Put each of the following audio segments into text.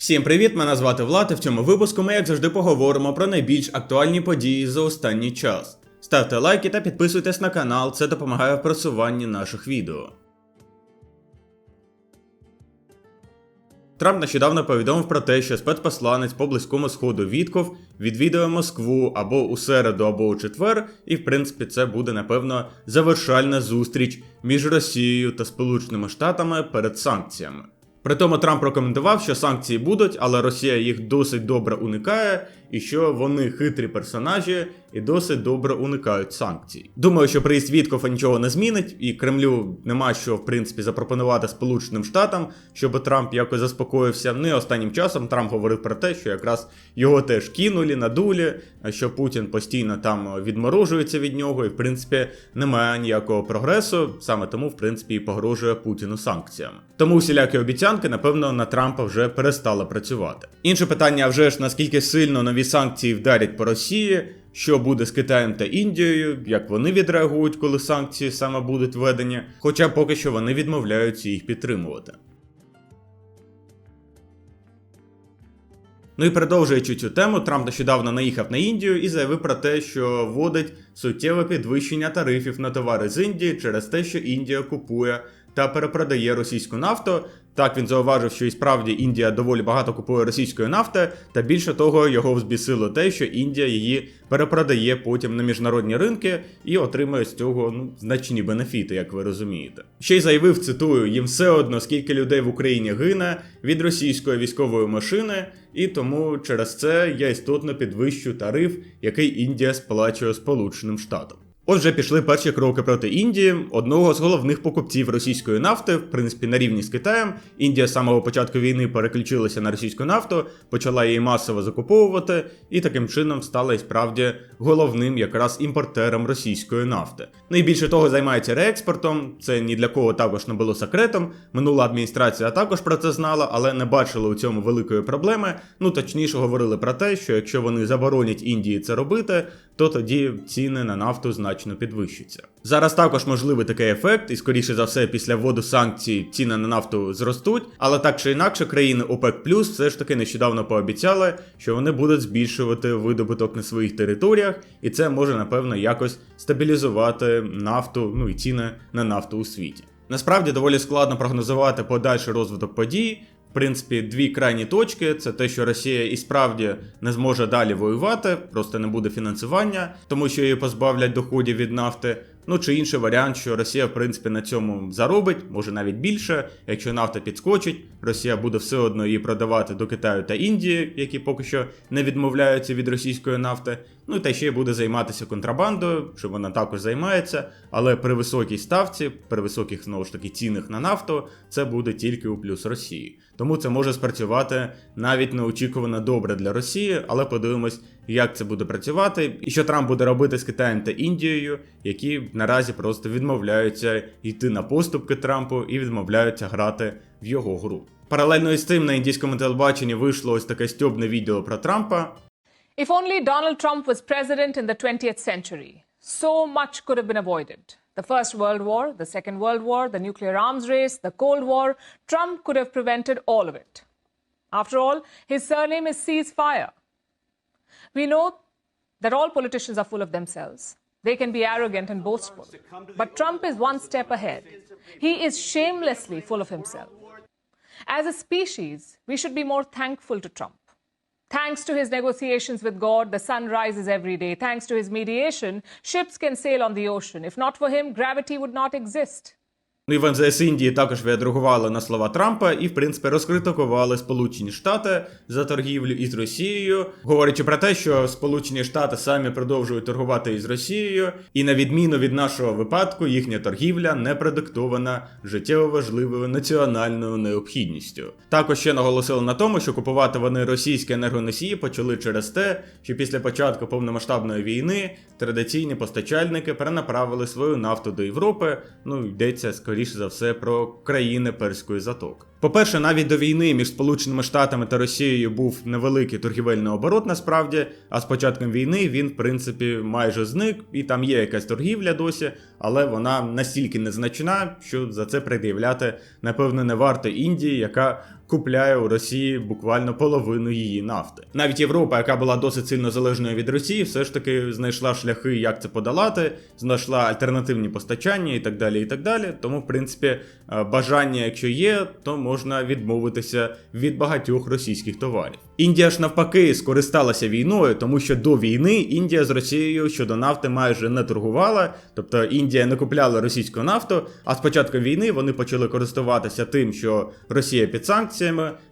Всім привіт! Мене звати Влад, і в цьому випуску ми, як завжди, поговоримо про найбільш актуальні події за останній час. Ставте лайки та підписуйтесь на канал, це допомагає в просуванні наших відео. Трамп нещодавно повідомив про те, що спецпосланець по близькому сходу Вітков відвідує Москву або у середу, або у четвер, і в принципі це буде напевно завершальна зустріч між Росією та Сполученими Штатами перед санкціями. При тому Трамп рекомендував, що санкції будуть, але Росія їх досить добре уникає, і що вони хитрі персонажі і досить добре уникають санкцій. Думаю, що приїзд Віткофа нічого не змінить, і Кремлю нема що в принципі запропонувати Сполученим Штатам, щоб Трамп якось заспокоївся. Ну і останнім часом Трамп говорив про те, що якраз його теж кинули, надулі, що Путін постійно там відморожується від нього, і в принципі немає ніякого прогресу. Саме тому, в принципі, і погрожує Путіну санкціями. Тому всілякі обіцянки, напевно, на Трампа вже перестали працювати. Інше питання, вже ж наскільки сильно нові санкції вдарять по Росії. Що буде з Китаєм та Індією, як вони відреагують, коли санкції саме будуть введені, хоча поки що вони відмовляються їх підтримувати. Ну і продовжуючи цю тему, Трамп нещодавно наїхав на Індію і заявив про те, що вводить суттєве підвищення тарифів на товари з Індії через те, що Індія купує та перепродає російську нафту. Так він зауважив, що і справді Індія доволі багато купує російської нафти, та більше того, його взбісило те, що Індія її перепродає потім на міжнародні ринки і отримує з цього ну, значні бенефіти, як ви розумієте. Ще й заявив, цитую, їм все одно, скільки людей в Україні гине від російської військової машини, і тому через це я істотно підвищу тариф, який Індія сплачує Сполученим Штатам. Отже, пішли перші кроки проти Індії, одного з головних покупців російської нафти, в принципі, на рівні з Китаєм. Індія з самого початку війни переключилася на російську нафту, почала її масово закуповувати, і таким чином стала і справді головним якраз імпортером російської нафти. Найбільше того займається реекспортом. Це ні для кого також не було секретом. Минула адміністрація також про це знала, але не бачила у цьому великої проблеми. Ну точніше говорили про те, що якщо вони заборонять Індії це робити, то тоді ціни на нафту значно підвищаться. Зараз також можливий такий ефект, і скоріше за все, після вводу санкцій ціни на нафту зростуть. Але так чи інакше, країни ОПЕК Плюс все ж таки нещодавно пообіцяли, що вони будуть збільшувати видобуток на своїх територіях, і це може напевно якось стабілізувати нафту, ну і ціни на нафту у світі. Насправді доволі складно прогнозувати подальший розвиток подій. В принципі, дві крайні точки: це те, що Росія і справді не зможе далі воювати, просто не буде фінансування, тому що її позбавлять доходів від нафти. Ну чи інший варіант, що Росія, в принципі, на цьому заробить, може навіть більше. Якщо нафта підскочить, Росія буде все одно її продавати до Китаю та Індії, які поки що не відмовляються від російської нафти. Ну та ще й буде займатися контрабандою, що вона також займається, але при високій ставці, при високих знову ж таки цінах на нафту, це буде тільки у плюс Росії. Тому це може спрацювати навіть неочікувано добре для Росії, але подивимось, як це буде працювати, і що Трамп буде робити з Китаєм та Індією, які наразі просто відмовляються йти на поступки Трампу і відмовляються грати в його гру. Паралельно із цим на індійському телебаченні вийшло ось таке стьобне відео про Трампа. If only Donald Trump was president in the 20th century, so much could have been avoided. The First World War, the Second World War, the nuclear arms race, the Cold War, Trump could have prevented all of it. After all, his surname is Ceasefire. We know that all politicians are full of themselves. They can be arrogant and boastful. But Trump is one step ahead. He is shamelessly full of himself. As a species, we should be more thankful to Trump. Thanks to his negotiations with God, the sun rises every day. Thanks to his mediation, ships can sail on the ocean. If not for him, gravity would not exist. Ну і в МЗС Індії також відреагували на слова Трампа і, в принципі, розкритикували Сполучені Штати за торгівлю із Росією, говорячи про те, що Сполучені Штати самі продовжують торгувати із Росією, і на відміну від нашого випадку, їхня торгівля не продиктована життєво важливою національною необхідністю. Також ще наголосили на тому, що купувати вони російські енергоносії почали через те, що після початку повномасштабної війни традиційні постачальники перенаправили свою нафту до Європи. Ну йдеться скоріше за все про країни Перської затоки. По-перше, навіть до війни між Сполученими Штатами та Росією був невеликий торгівельний оборот насправді, а з початком війни він, в принципі, майже зник, і там є якась торгівля досі, але вона настільки незначна, що за це пред'являти, напевно, не варто Індії, яка купляє у Росії буквально половину її нафти. Навіть Європа, яка була досить сильно залежною від Росії, все ж таки знайшла шляхи, як це подолати, знайшла альтернативні постачання і так далі. І так далі. Тому, в принципі, е, бажання, якщо є, то можна відмовитися від багатьох російських товарів. Індія ж навпаки скористалася війною, тому що до війни Індія з Росією щодо нафти майже не торгувала, тобто Індія не купляла російську нафту. А з початком війни вони почали користуватися тим, що Росія під санкціями,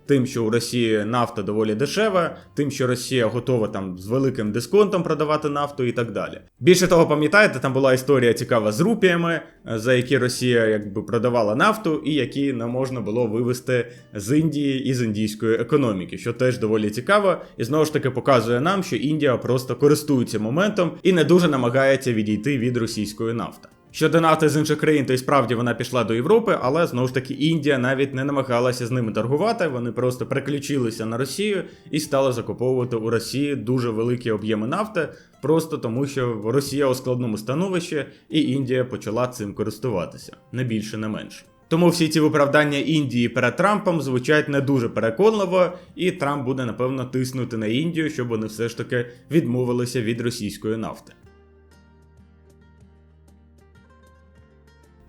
тим, що у Росії нафта доволі дешева, тим, що Росія готова там з великим дисконтом продавати нафту і так далі. Більше того, пам'ятаєте, там була історія цікава з рупіями, за які Росія якби продавала нафту, і які не можна було вивести з Індії і з індійської економіки, що теж доволі цікаво, і знову ж таки показує нам, що Індія просто користується моментом і не дуже намагається відійти від російської нафти. Щодо нафти з інших країн, то і справді вона пішла до Європи, але знову ж таки Індія навіть не намагалася з ними торгувати. Вони просто переключилися на Росію і стали закуповувати у Росії дуже великі об'єми нафти, просто тому що Росія у складному становищі, і Індія почала цим користуватися не більше, не менше. Тому всі ці виправдання Індії перед Трампом звучать не дуже переконливо, і Трамп буде напевно тиснути на Індію, щоб вони все ж таки відмовилися від російської нафти.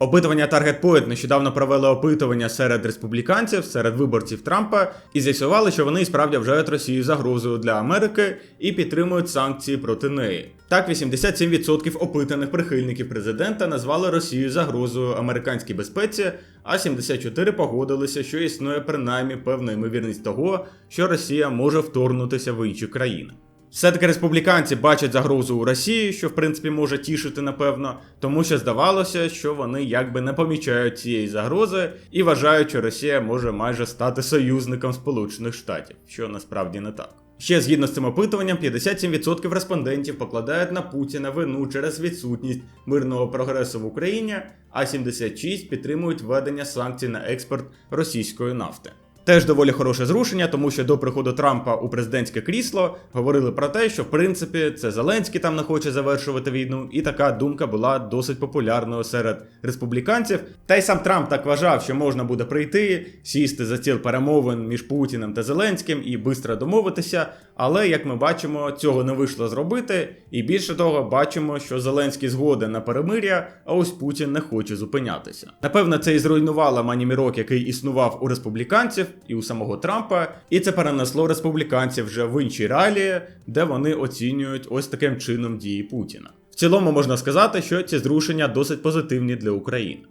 Опитування Target Point нещодавно провели опитування серед республіканців, серед виборців Трампа, і з'ясували, що вони справді вважають Росію загрозою для Америки і підтримують санкції проти неї. Так, 87% опитаних прихильників президента назвали Росію загрозою американській безпеці, а 74% погодилися, що існує принаймні певна ймовірність того, що Росія може вторгнутися в інші країни. Все-таки республіканці бачать загрозу у Росії, що в принципі може тішити, напевно, тому що здавалося, що вони якби не помічають цієї загрози і вважають, що Росія може майже стати союзником Сполучених Штатів, що насправді не так. Ще згідно з цим опитуванням, 57% респондентів покладають на Путіна вину через відсутність мирного прогресу в Україні, а 76% підтримують введення санкцій на експорт російської нафти. Теж доволі хороше зрушення, тому що до приходу Трампа у президентське крісло говорили про те, що в принципі це Зеленський там не хоче завершувати війну, і така думка була досить популярною серед республіканців. Та й сам Трамп так вважав, що можна буде прийти, сісти за стіл перемовин між Путіним та Зеленським і швидко домовитися. Але як ми бачимо, цього не вийшло зробити. І більше того, бачимо, що Зеленський згоден на перемир'я, а ось Путін не хоче зупинятися. Напевно, це і зруйнувало манімірок, який існував у республіканців і у самого Трампа, і це перенесло республіканців вже в інші реалії, де вони оцінюють ось таким чином дії Путіна. В цілому можна сказати, що ці зрушення досить позитивні для України.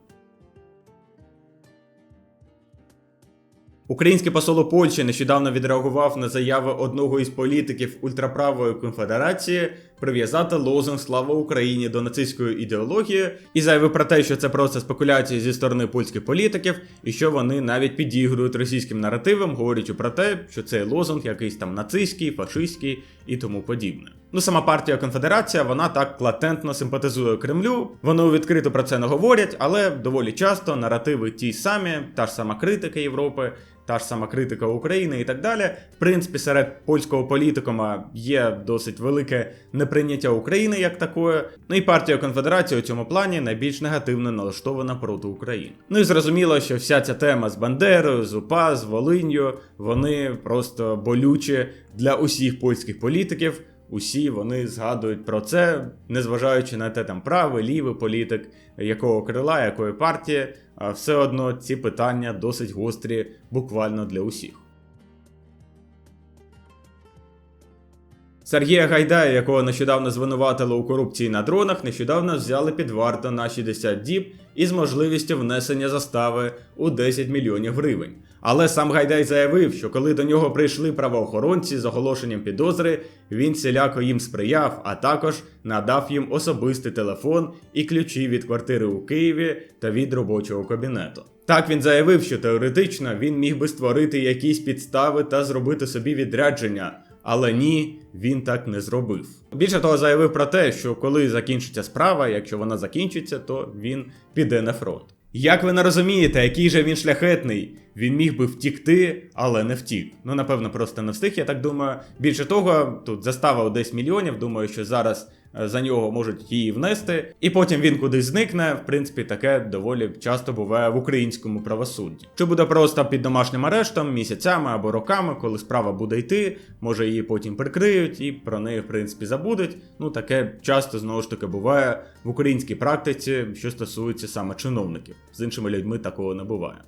Український посол у Польщі нещодавно відреагував на заяви одного із політиків ультраправої конфедерації прив'язати лозунг Слава Україні до нацистської ідеології і заявив про те, що це просто спекуляції зі сторони польських політиків, і що вони навіть підігрують російським наративам, говорячи про те, що цей лозунг якийсь там нацистський, фашистський і тому подібне. Ну, сама партія Конфедерація, вона так латентно симпатизує Кремлю. Вони відкрито про це не говорять, але доволі часто наративи ті самі, та ж сама критика Європи, та ж сама критика України і так далі. В принципі, серед польського політикума є досить велике неприйняття України як такої. Ну і партія Конфедерації у цьому плані найбільш негативно налаштована проти України. Ну і зрозуміло, що вся ця тема з Бандерою, з УПА, з Волинью, вони просто болючі для усіх польських політиків. Усі вони згадують про це, незважаючи на те, там правий, лівий політик, якого крила, якої партії, все одно ці питання досить гострі буквально для усіх. Сергія Гайдая, якого нещодавно звинуватили у корупції на дронах, нещодавно взяли під варту на 60 діб із можливістю внесення застави у 10 мільйонів гривень. Але сам Гайдай заявив, що коли до нього прийшли правоохоронці з оголошенням підозри, він всіляко їм сприяв, а також надав їм особистий телефон і ключі від квартири у Києві та від робочого кабінету. Так він заявив, що теоретично він міг би створити якісь підстави та зробити собі відрядження. Але ні, він так не зробив. Більше того, заявив про те, що коли закінчиться справа, якщо вона закінчиться, то він піде на фронт. Як ви не розумієте, який же він шляхетний? Він міг би втікти, але не втік. Ну, напевно, просто не встиг, я так думаю. Більше того, тут застава у 10 мільйонів. Думаю, що зараз за нього можуть її внести, і потім він кудись зникне. В принципі, таке доволі часто буває в українському правосудді. Чи буде просто під домашнім арештом місяцями або роками, коли справа буде йти, може її потім прикриють і про неї, в принципі, забудуть. Ну таке часто знову ж таки буває в українській практиці, що стосується саме чиновників. З іншими людьми такого не буває.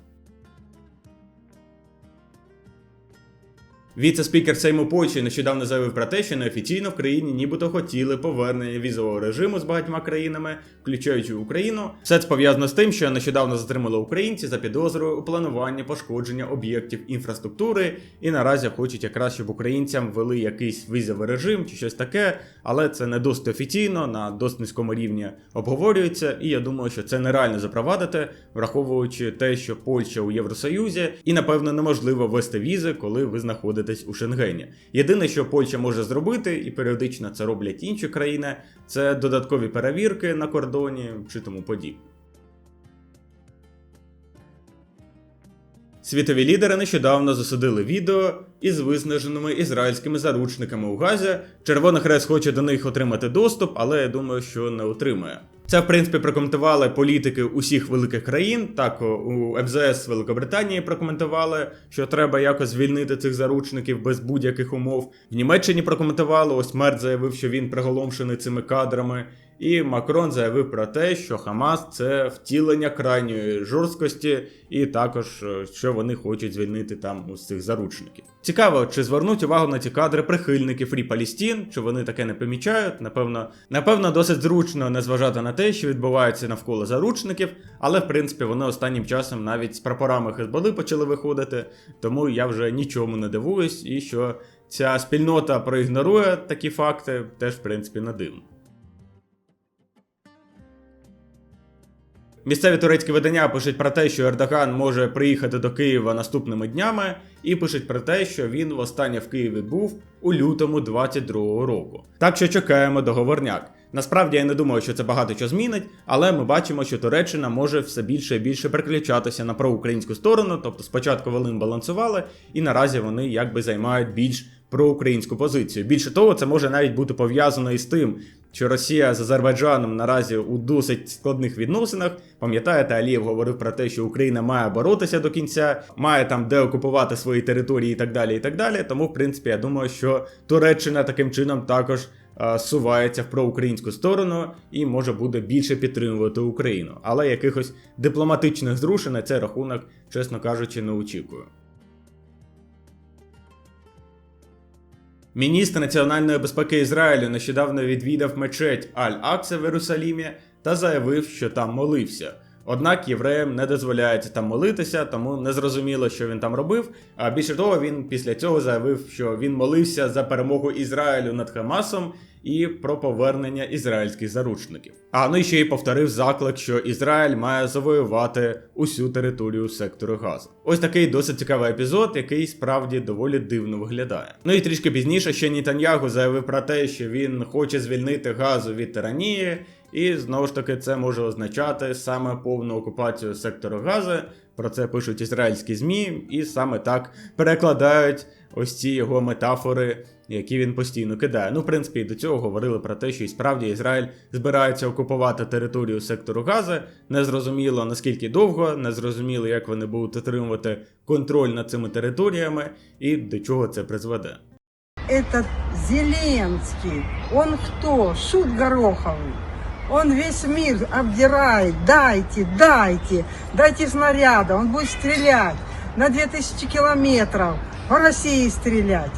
Віце-спікер Сейму Польщі нещодавно заявив про те, що неофіційно в країні нібито хотіли повернення візового режиму з багатьма країнами, включаючи Україну. Все це пов'язано з тим, що нещодавно затримали українці за підозрою у плануванні пошкодження об'єктів інфраструктури, і наразі хочуть якраз, щоб українцям ввели якийсь візовий режим чи щось таке, але це не досить офіційно, на досить низькому рівні обговорюється, і я думаю, що це нереально запровадити, враховуючи те, що Польща у Євросоюзі, і напевно неможливо ввести візи, коли ви знаходитесь у Шенгені. Єдине, що Польща може зробити, і періодично це роблять інші країни, це додаткові перевірки на кордоні чи тому подібне. Світові лідери нещодавно засудили відео із виснаженими ізраїльськими заручниками у Газі. Червоний Хрест хоче до них отримати доступ, але я думаю, що не отримає. Це, в принципі, прокоментували політики усіх великих країн. Так у МЗС Великобританії прокоментували, що треба якось звільнити цих заручників без будь-яких умов. В Німеччині прокоментували. Ось Мерт заявив, що він приголомшений цими кадрами. І Макрон заявив про те, що Хамас це втілення крайньої жорсткості, і також е, що вони хочуть звільнити там ось цих заручників. Цікаво, чи звернуть увагу на ці кадри прихильники Фрі Палістін, чи вони таке не помічають. Напевно, напевно, досить зручно не зважати на те, що відбувається навколо заручників, але в принципі вони останнім часом навіть з прапорами Хезболи почали виходити, тому я вже нічому не дивуюсь, і що ця спільнота проігнорує такі факти, теж в принципі не дивно. Місцеві турецькі видання пишуть про те, що Ердоган може приїхати до Києва наступними днями, і пишуть про те, що він востаннє в Києві був у лютому 22-го року. Так що чекаємо договорняк. Насправді я не думаю, що це багато що змінить, але ми бачимо, що Туреччина може все більше і більше переключатися на проукраїнську сторону, тобто спочатку Волин балансували, і наразі вони якби займають більш проукраїнську позицію. Більше того, це може навіть бути пов'язано із тим, що Росія з Азербайджаном наразі у досить складних відносинах. Пам'ятаєте, Алієв говорив про те, що Україна має боротися до кінця, має там де окупувати свої території і так далі. і так далі. Тому, в принципі, я думаю, що Туреччина таким чином також е, сувається в проукраїнську сторону і може буде більше підтримувати Україну. Але якихось дипломатичних зрушень на цей рахунок, чесно кажучи, не очікую. Міністр національної безпеки Ізраїлю нещодавно відвідав мечеть Аль-Акса в Єрусалімі та заявив, що там молився. Однак євреям не дозволяється там молитися, тому не зрозуміло, що він там робив. А більше того, він після цього заявив, що він молився за перемогу Ізраїлю над Хамасом і про повернення ізраїльських заручників. А ну і ще й повторив заклик, що Ізраїль має завоювати усю територію сектору Газу. Ось такий досить цікавий епізод, який справді доволі дивно виглядає. Ну і трішки пізніше ще Нітаньягу заявив про те, що він хоче звільнити газу від тиранії. І знову ж таки це може означати саме повну окупацію сектору Гази. Про це пишуть ізраїльські ЗМІ, і саме так перекладають ось ці його метафори, які він постійно кидає. Ну, в принципі, і до цього говорили про те, що і справді Ізраїль збирається окупувати територію сектору Гази. Незрозуміло наскільки довго, незрозуміло, як вони будуть отримувати контроль над цими територіями і до чого це призведе. Этот Зеленский, он кто? Шут Гороховый. Он весь мир обдирает. Дайте, дайте, дайте снаряда. Он будет стрелять на 2000 километров. По России стрелять.